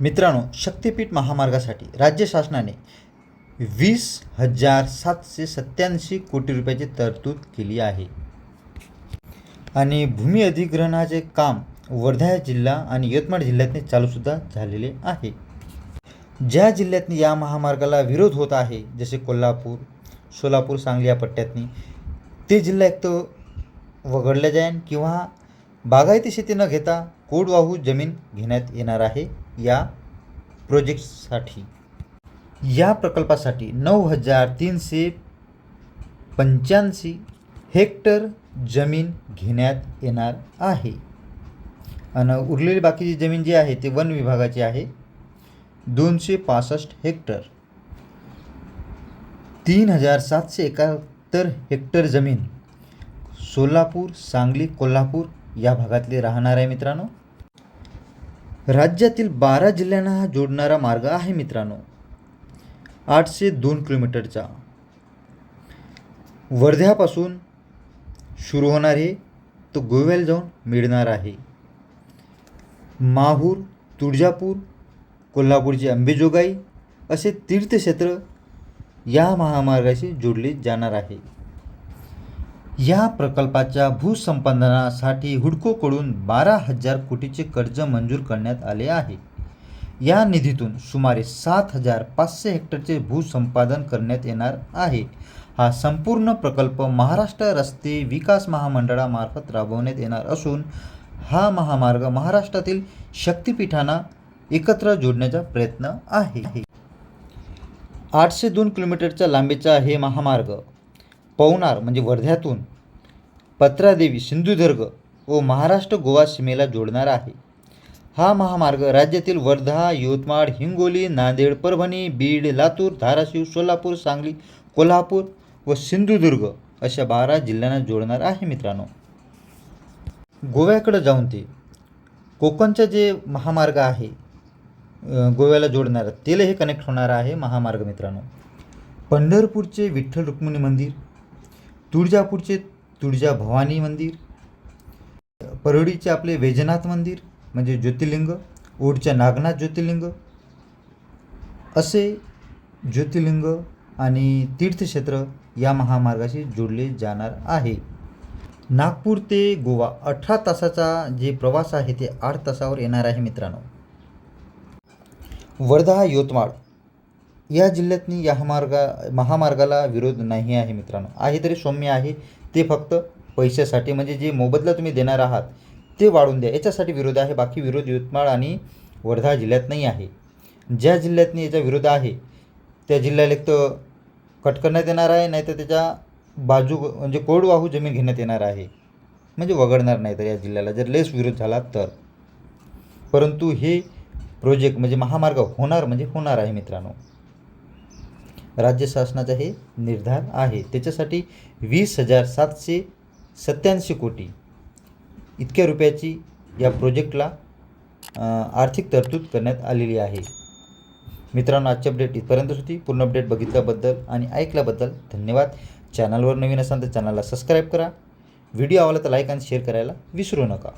मित्रांनो शक्तिपीठ महामार्गासाठी राज्य शासनाने वीस हजार सातशे सत्त्याऐंशी कोटी रुपयाची तरतूद केली आहे. आणि भूमी अधिग्रहणाचे काम वर्धा जिल्हा आणि यवतमाळ जिल्ह्यातने चालूसुद्धा झालेले आहे. ज्या जिल्ह्यातनी या महामार्गाला विरोध होत आहे जसे कोल्हापूर सोलापूर सांगली या पट्ट्यातनी ते जिल्हा एक तर वगळल्या जाईन किंवा बागायती शेती न घेता कोरडवाहू जमीन घेण्यात येणार आहे या प्रोजेक्टसाठी. या प्रकल्पासाठी नऊ हजार तीनशे पंच्याऐंशी हेक्टर जमीन घेण्यात येणार आहे. आणि उरलेली बाकीची जमीन जी आहे ती वन विभागाची आहे. दोनशे पासष्ट हेक्टर. तीन हजार सातशे एकाहत्तर हेक्टर जमीन सोलापूर सांगली कोल्हापूर या भागातले राहणार आहे मित्रांनो. राज्यातील बारा जिल्ह्यांना हा जोडणारा मार्ग आहे मित्रांनो. आठशे दोन किलोमीटरचा. वर्ध्यापासून सुरू होणार आहे तो गोव्याला जाऊन मिळणार आहे. माहूर तुळजापूर कोल्हापूरची अंबेजोगाई असे तीर्थक्षेत्र या महामार्गाशी जोडले जाणार आहे. या प्रकल्पाच्या भूसंपादनासाठी हुडकोकडून बारा हजार कोटीचे कर्ज मंजूर करण्यात आले आहे. या निधीतून सुमारे सात हजार पाचशे हेक्टरचे भूसंपादन करण्यात येणार आहे. हा संपूर्ण प्रकल्प महाराष्ट्र रस्ते विकास महामंडळामार्फत राबवण्यात येणार असून हा महामार्ग महाराष्ट्रातील शक्तिपीठांना एकत्र जोडण्याचा प्रयत्न आहे. आठशे दोन किलोमीटरच्या लांबीचा हे महामार्ग पवनार म्हणजे वर्ध्यातून पत्रादेवी सिंधुदुर्ग व महाराष्ट्र गोवा सीमेला जोडणारा आहे. हा महामार्ग राज्यातील वर्धा यवतमाळ हिंगोली नांदेड परभणी बीड लातूर धाराशिव सोलापूर सांगली कोल्हापूर व सिंधुदुर्ग अशा बारा जिल्ह्यांना जोडणार आहे मित्रांनो. गोव्याकडं जाऊन ते कोकणचं जे महामार्ग आहे गोव्याला जोडणारा तेलही हे कनेक्ट होणार आहे महामार्ग मित्रांनो. पंढरपूरचे विठ्ठल रुक्मिणी मंदिर तुळजापूरचे तुळजा भवानी मंदिर परळीचे आपले वैजनाथ मंदिर म्हणजे ज्योतिर्लिंग ओढच्या नागनाथ ज्योतिर्लिंग असे ज्योतिर्लिंग आणि तीर्थक्षेत्र या महामार्गाशी जोडले जाणार आहे. नागपूर ते गोवा अठरा तासाचा जे प्रवास आहे ते आठ तासावर येणार आहे मित्रांनो. वर्धा यवतमाळ या जिल्ह्यातनी या मार्गा महामार्गाला विरोध नाही आहे मित्रांनो. आहे तरी सौम्य आहे. ते फक्त पैशासाठी म्हणजे जे मोबदला तुम्ही देणार आहात ते वाढून द्या. याच्यासाठी विरोध आहे. बाकी विरोध यवतमाळ आणि वर्धा जिल्ह्यात नाही आहे. ज्या जिल्ह्यातनी याचा विरोध आहे त्या जिल्ह्याला एक तर कट करण्यात येणार आहे नाहीतर त्याच्या बाजू म्हणजे कोरडवाहू जमीन घेण्यात येणार आहे. म्हणजे वगळणार नाही तर या जिल्ह्याला. जर लेस विरोध झाला तर. परंतु हे प्रोजेक्ट म्हणजे महामार्ग होणार म्हणजे होणार आहे मित्रांनो. राज्य शासनाचा हे निर्धार आहे. त्याच्यासाठी वीस हजार सातशे सत्त्याऐंशी कोटी इतक्या रुपयाची या प्रोजेक्टला आर्थिक तरतूद करण्यात आलेली आहे. मित्रांनो आजची अपडेट इथपर्यंत होती. पूर्ण अपडेट बघितल्याबद्दल आणि ऐकल्याबद्दल धन्यवाद. चॅनलवर नवीन असाल तर चॅनलला सबस्क्राईब करा. व्हिडिओ आवडला तर लाईक आणि शेअर करायला विसरू नका.